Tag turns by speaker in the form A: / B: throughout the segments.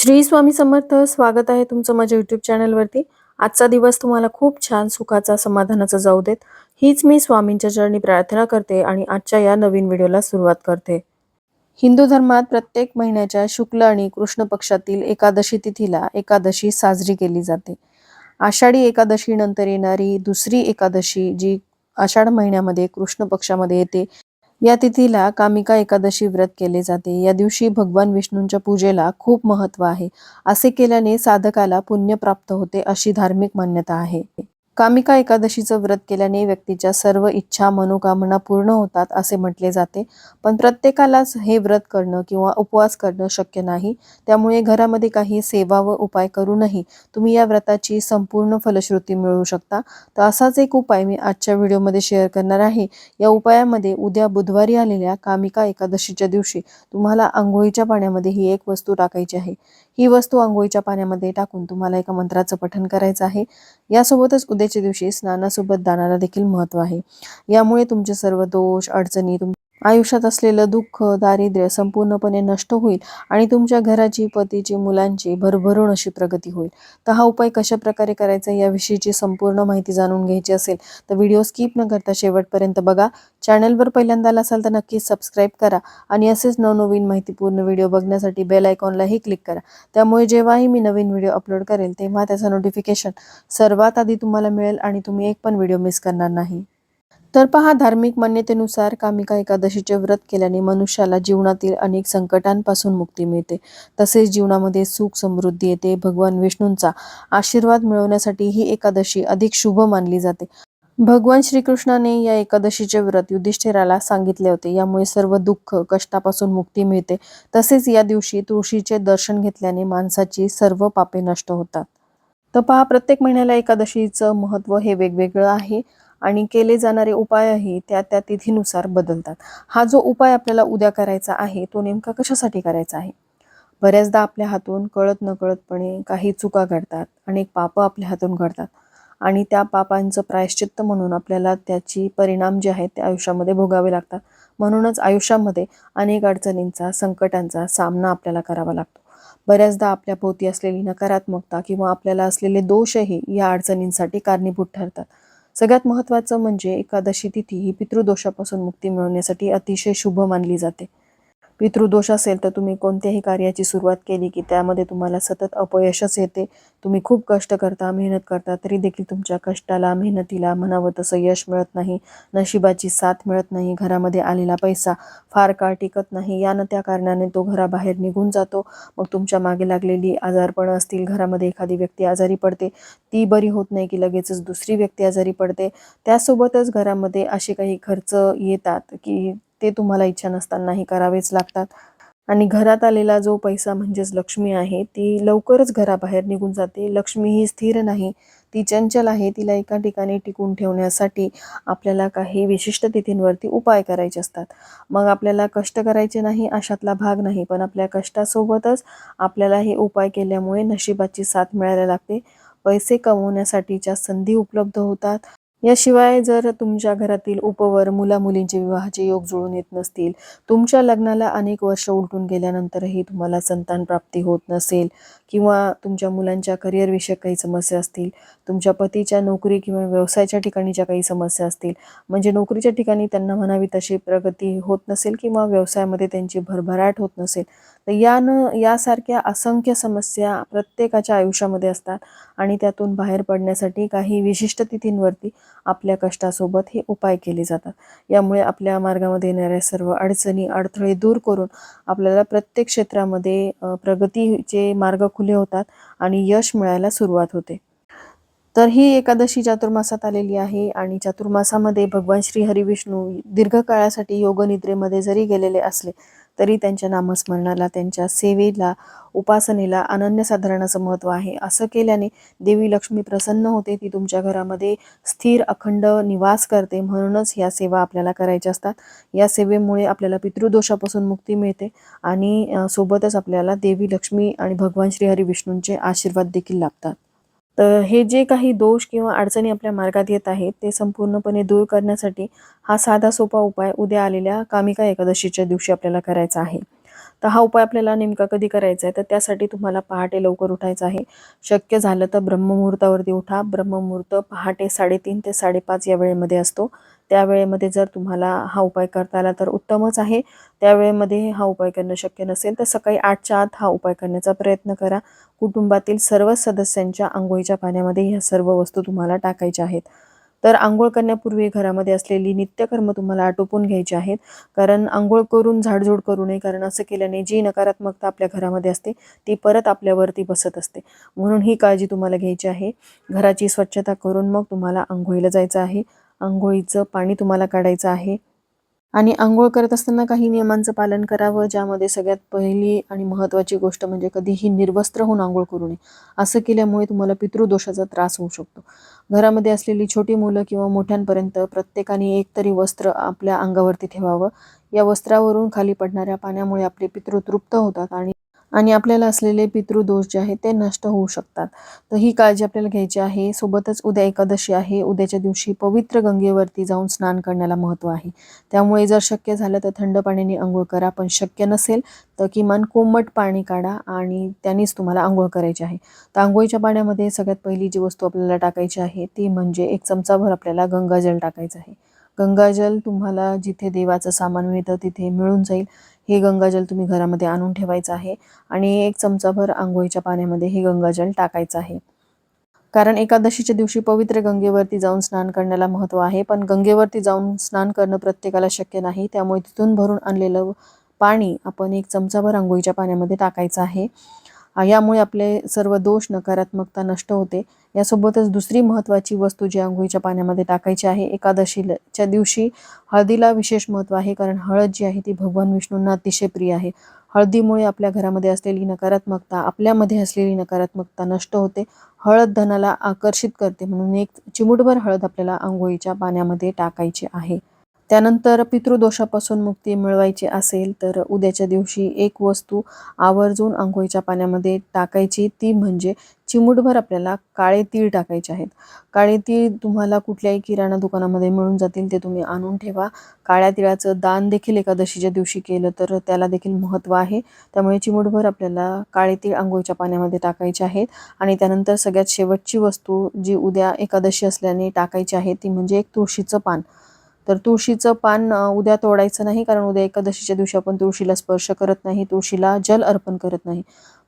A: श्री स्वामी समर्थ स्वागत आहे तुमचं माझ्या युट्यूब चॅनलवरती आजचा दिवस तुम्हाला खूप छान सुखाचा समाधानाचा जाऊ देत. हीच मी स्वामींच्या चरणी प्रार्थना करते आणि आजच्या या नवीन व्हिडिओला सुरुवात करते. हिंदू धर्मात प्रत्येक महिन्याच्या शुक्ल आणि कृष्ण पक्षातील एकादशी तिथीला एकादशी साजरी केली जाते. आषाढी एकादशी नंतर येणारी दुसरी एकादशी जी आषाढ महिन्यामध्ये कृष्ण पक्षामध्ये येते या तिथीला कामिका एकादशी व्रत केले जाते. या दिवशी भगवान विष्णूंच्या पूजेला खूप महत्त्व आहे. असे केल्याने साधकाला पुण्य प्राप्त होते अशी धार्मिक मान्यता आहे. कामिका एकादशीचं व्रत केल्याने व्यक्तीच्या सर्व इच्छा मनोकामना पूर्ण होतात असे म्हटले जाते. पण प्रत्येकालाच हे व्रत करणं किंवा उपवास करणं शक्य नाही. त्यामुळे घरामध्ये काही सेवा व उपाय करूनही तुम्ही या व्रताची संपूर्ण फलश्रुती मिळवू शकता. तर असाच एक उपाय मी आजच्या व्हिडिओमध्ये शेअर करणार आहे. या उपायामध्ये उद्या बुधवारी आलेल्या कामिका एकादशीच्या दिवशी तुम्हाला आंघोळीच्या पाण्यामध्ये ही एक वस्तू टाकायची आहे. ही वस्तू आंघोळीच्या पाण्यामध्ये टाकून तुम्हाला एका मंत्राचं पठण करायचं आहे. यासोबतच उद्याच्या दिवशी स्नानासोबत दानाला देखील महत्त्व आहे. यामुळे तुमचे सर्व दोष अडचणी तुम आयुष्यात असलेलं दुःख दारिद्र्य संपूर्णपणे नष्ट होईल आणि तुमच्या घराची पतीची मुलांची भरभरून अशी प्रगती होईल. तर हा उपाय कशा प्रकारे करायचा याविषयीची संपूर्ण माहिती जाणून घ्यायची असेल तर व्हिडिओ स्किप न करता शेवटपर्यंत बघा. चॅनलवर पहिल्यांदा आला असाल तर नक्कीच सबस्क्राईब करा आणि असेच नवनवीन माहितीपूर्ण व्हिडिओ बघण्यासाठी बेल आयकॉनलाही क्लिक करा. त्यामुळे जेव्हाही मी नवीन व्हिडिओ अपलोड करेल तेव्हा त्याचं नोटिफिकेशन सर्वात आधी तुम्हाला मिळेल आणि तुम्ही एक पण व्हिडिओ मिस करणार नाही. तर पहा धार्मिक मान्यतेनुसार कामिका एकादशीचे व्रत केल्याने मनुष्याला जीवनातील अनेक संकटांपासून मुक्ती मिळते. तसेच जीवनामध्ये सुख समृद्धी येते. भगवान विष्णूंचा आशीर्वाद मिळवण्यासाठी ही एकादशी अधिक शुभ मानली जाते. भगवान श्रीकृष्णाने या एकादशीचे व्रत युधिष्ठिराला सांगितले होते. यामुळे सर्व दुःख कष्टापासून मुक्ती मिळते. तसेच या दिवशी तुळशीचे दर्शन घेतल्याने माणसाची सर्व पापे नष्ट होतात. तर पहा प्रत्येक महिन्याला एकादशीचं महत्त्व हे वेगवेगळं आहे. आणि केले जाणारे उपायही त्या त्या तिथीनुसार बदलतात. हा जो उपाय आपल्याला उद्या करायचा आहे तो नेमका कशासाठी करायचा आहे? बऱ्याचदा आपल्या हातून कळत नकळतपणे काही चुका घडतात अनेक पापं आपल्या हातून घडतात. आणि त्या पापांचं प्रायश्चित्त म्हणून आपल्याला त्याची परिणाम जे आहेत ते आयुष्यामध्ये भोगावे लागतात. म्हणूनच आयुष्यामध्ये अनेक अडचणींचा संकटांचा सामना आपल्याला करावा लागतो. बऱ्याचदा आपल्या भोवती असलेली नकारात्मकता किंवा आपल्याला असलेले दोषही या अडचणींसाठी कारणीभूत ठरतात. सगळ्यात महत्त्वाचं म्हणजे एकादशी तिथी ही पितृदोषापासून मुक्ती मिळवण्यासाठी अतिशय शुभ मानली जाते. पितृदोष असेल तर तुम्ही कोणत्याही कार्याची सुरुवात केली की त्यामध्ये तुम्हाला सतत अपयशच येते. तुम्ही खूप कष्ट करता मेहनत करता तरी देखील तुमच्या कष्टाला मेहनतीला म्हणावं तसं यश मिळत नाही. नशिबाची साथ मिळत नाही. घरामध्ये आलेला पैसा फार काळ टिकत नाही. यानं त्या कारणाने तो घराबाहेर निघून जातो. मग तुमच्या मागे लागलेली आजारपणं असतील घरामध्ये एखादी व्यक्ती आजारी पडते ती बरी होत नाही की लगेचच दुसरी व्यक्ती आजारी पडते. त्यासोबतच घरामध्ये असे काही खर्च येतात की ते तुम्हाला इच्छा नसतानाही करावेच लागतात. आणि घरात आलेला जो पैसा म्हणजेच लक्ष्मी आहे ती लवकरच घराबाहेर निघून जाते. लक्ष्मी ही स्थिर नाही. ती चंचल आहे. तिला एका ठिकाणी टिकून ठेवण्यासाठी आपल्याला काही विशिष्ट तिथींवरती उपाय करायचे असतात. मग आपल्याला कष्ट करायचे नाही अशातला भाग नाही. पण आपल्या कष्टासोबतच आपल्याला हे उपाय केल्यामुळे नशिबाची साथ मिळायला लागते. पैसे कमवण्यासाठीच्या संधी उपलब्ध होतात. याशिवाय जर तुमच्या घरातील उपवर मुला मुलींचे विवाहाचे योग जुळून येत नसतील तुमच्या लग्नाला अनेक वर्ष उलटून गेल्यानंतरही तुम्हाला संतान प्राप्ती होत नसेल किंवा तुमच्या मुलांच्या करिअरविषयक काही समस्या असतील तुमच्या पतीच्या नोकरी किंवा व्यवसायाच्या ठिकाणीच्या काही समस्या असतील म्हणजे नोकरीच्या ठिकाणी त्यांना म्हणावी तशी प्रगती होत नसेल किंवा व्यवसायामध्ये त्यांची भरभराट होत नसेल तर यानं यासारख्या असंख्य समस्या प्रत्येकाच्या आयुष्यामध्ये असतात आणि त्यातून बाहेर पडण्यासाठी काही विशिष्ट तिथींवरती आपल्या कष्टासोबत हे उपाय केले जातात. यामुळे आपल्या मार्गामध्ये येणाऱ्या सर्व अडचणी अडथळे दूर करून आपल्याला प्रत्येक क्षेत्रामध्ये प्रगतीचे मार्ग खुले होतात आणि यश मिळायला सुरुवात होते. तर ही एकादशी चातुर्मासात आलेली आहे आणि चातुर्मासामध्ये भगवान श्री हरिविष्णू दीर्घकाळासाठी योगनिद्रेमध्ये जरी गेलेले असले तरी त्यांच्या नामस्मरणाला त्यांच्या सेवेला उपासनेला अनन्यसाधारणाचं महत्त्व आहे. असं केल्याने देवी लक्ष्मी प्रसन्न होते ती तुमच्या घरामध्ये स्थिर अखंड निवास करते. म्हणूनच ह्या सेवा आपल्याला करायच्या असतात. या सेवेमुळे आपल्याला पितृदोषापासून मुक्ती मिळते आणि सोबतच आपल्याला देवी लक्ष्मी आणि भगवान श्रीहरी विष्णूंचे आशीर्वाद देखील लाभतात. तर हे जे काही दोष किंवा अडचणी आपल्या मार्गात येत आहेत ते संपूर्णपणे दूर करण्यासाठी हा साधा सोपा उपाय उद्या आलेल्या कामिका एकादशीच्या दिवशी आपल्याला करायचा आहे. तर हा उपाय आपल्याला नेमका कधी करायचा आहे तर त्यासाठी तुम्हाला पहाटे लवकर उठायचं आहे. शक्य झालं तर ब्रह्ममुहूर्तावरती उठा. ब्रह्ममुहूर्त पहाटे साडेतीन ते साडेपाच या वेळेमध्ये असतो. त्यावेळेमध्ये जर तुम्हाला हा उपाय करता आला तर उत्तमच आहे. त्यावेळेमध्ये हा उपाय करणं शक्य नसेल तर सकाळी आठच्या आत हा उपाय करण्याचा प्रयत्न करा. कुटुंबातील सर्व सदस्यांच्या आंघोळीच्या पाण्यामध्ये ह्या सर्व वस्तू तुम्हाला टाकायच्या आहेत. तर आंघोळ करण्यापूर्वी घरामध्ये असलेली नित्यकर्म तुम्हाला आटोपून घ्यायची आहेत. कारण आंघोळ करून झाडझूड करू नये कारण असं केल्याने जी नकारात्मकता आपल्या घरामध्ये असते ती परत आपल्यावरती बसत असते. म्हणून ही काळजी तुम्हाला घ्यायची आहे. घराची स्वच्छता करून मग तुम्हाला आंघोळीला जायचं आहे. आंघोळीचं पाणी तुम्हाला काढायचं आहे. आणि आंघोळ करत असताना काही नियमांचं पालन करावं ज्यामध्ये सगळ्यात पहिली आणि महत्त्वाची गोष्ट म्हणजे कधीही निर्वस्त्र होऊन आंघोळ करू नये. असं केल्यामुळे तुम्हाला पितृदोषाचा त्रास होऊ शकतो. घरामध्ये असलेली छोटी मुलं किंवा मोठ्यांपर्यंत प्रत्येकाने एक तरी वस्त्र आपल्या अंगावरती ठेवावं. या वस्त्रावरून खाली पडणाऱ्या पाण्यामुळे आपले पितृ तृप्त होतात आणि आणि आपल्याला असलेले पितृदोष जे आहेत ते नष्ट होऊ शकतात. तर ही काळजी आपल्याला घ्यायची आहे. सोबतच उद्या एकादशी आहे. उद्याच्या दिवशी पवित्र गंगेवरती जाऊन स्नान करण्याला महत्त्व आहे. त्यामुळे जर शक्य झालं तर थंड पाण्याने आंघोळ करा पण शक्य नसेल तर किमान कोमट पाणी काढा आणि त्यानेच तुम्हाला आंघोळ करायची आहे. तर आंघोळीच्या पाण्यामध्ये सगळ्यात पहिली जी वस्तू आपल्याला टाकायची आहे ती म्हणजे एक चमचाभर आपल्याला गंगाजल टाकायचं आहे. गंगाजल तुम्हाला जिथे देवाचं सामान मिळतं तिथे मिळून जाईल. हे गंगाजल तुम्ही घरामध्ये आणून ठेवायचं आहे आणि एक चमचाभर आंघोळीच्या पाण्यामध्ये हे गंगाजल टाकायचं आहे. कारण एकादशीच्या दिवशी पवित्र गंगेवरती जाऊन स्नान करण्याला महत्त्व आहे पण गंगेवरती जाऊन स्नान करणं प्रत्येकाला शक्य नाही त्यामुळे तिथून भरून आणलेलं पाणी आपण एक चमचाभर आंघोळीच्या पाण्यामध्ये टाकायचं आहे. यामुळे आपले सर्व दोष नकारात्मकता नष्ट होते. यासोबतच दुसरी महत्त्वाची वस्तू जी आंघोळीच्या पाण्यामध्ये टाकायची आहे एकादशीच्या दिवशी हळदीला विशेष महत्त्व आहे कारण हळद जी आहे ती भगवान विष्णूंना अतिशय प्रिय आहे. हळदीमुळे आपल्या घरामध्ये असलेली नकारात्मकता आपल्यामध्ये असलेली नकारात्मकता नष्ट होते. हळद धनाला आकर्षित करते म्हणून एक चिमुटभर हळद आपल्याला आंघोळीच्या पाण्यामध्ये टाकायची आहे. त्यानंतर पितृदोषापासून मुक्ती मिळवायची असेल तर उद्याच्या दिवशी एक वस्तू आवर्जून आंघोळीच्या पाण्यामध्ये टाकायची ती म्हणजे चिमूटभर आपल्याला काळे तीळ टाकायचे आहेत. काळे तीळ तुम्हाला कुठल्याही किराणा दुकानामध्ये मिळून जातील ते तुम्ही आणून ठेवा. काळ्या तिळाचं दान देखील एकादशीच्या दिवशी केलं तर त्याला देखील महत्त्व आहे. त्यामुळे चिमूटभर आपल्याला काळे तीळ आंघोळीच्या पाण्यामध्ये टाकायचे आहेत. आणि त्यानंतर सगळ्यात शेवटची वस्तू जी उद्या एकादशी असल्याने टाकायची आहे ती म्हणजे एक तुळशीचं पान. तर तुळशीचं पान उद्या तोडायचं नाही कारण उद्या एकादशीच्या दिवशी आपण तुळशीला स्पर्श करत नाही तुळशीला जल अर्पण करत नाही.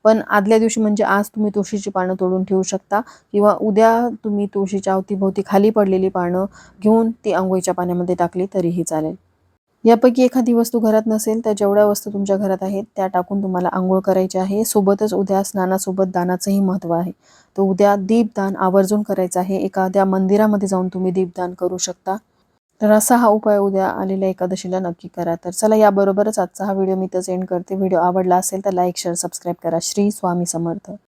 A: पण आदल्या दिवशी म्हणजे आज तुम्ही तुळशीची पानं तोडून ठेवू शकता. किंवा उद्या तुम्ही तुळशीच्या अवतीभोवती खाली पडलेली पानं घेऊन ती आंघोळीच्या पाण्यामध्ये टाकली तरीही चालेल. यापैकी एखादी वस्तू घरात नसेल तर जेवढ्या वस्तू तुमच्या घरात आहेत त्या टाकून तुम्हाला आंघोळ करायची आहे. सोबतच उद्या स्नानासोबत दानाचंही महत्त्व आहे. तर उद्या दीपदान आवर्जून करायचं आहे. एखाद्या मंदिरामध्ये जाऊन तुम्ही दीपदान करू शकता. तर असा हा उपाय उद्या आलेल्या एकादशीला नक्की करा. तर चला याबरोबरच आजचा हा व्हिडिओ मी तर एंड करते. व्हिडिओ आवडला असेल तर लाईक शेअर सबस्क्राईब करा. श्री स्वामी समर्थ.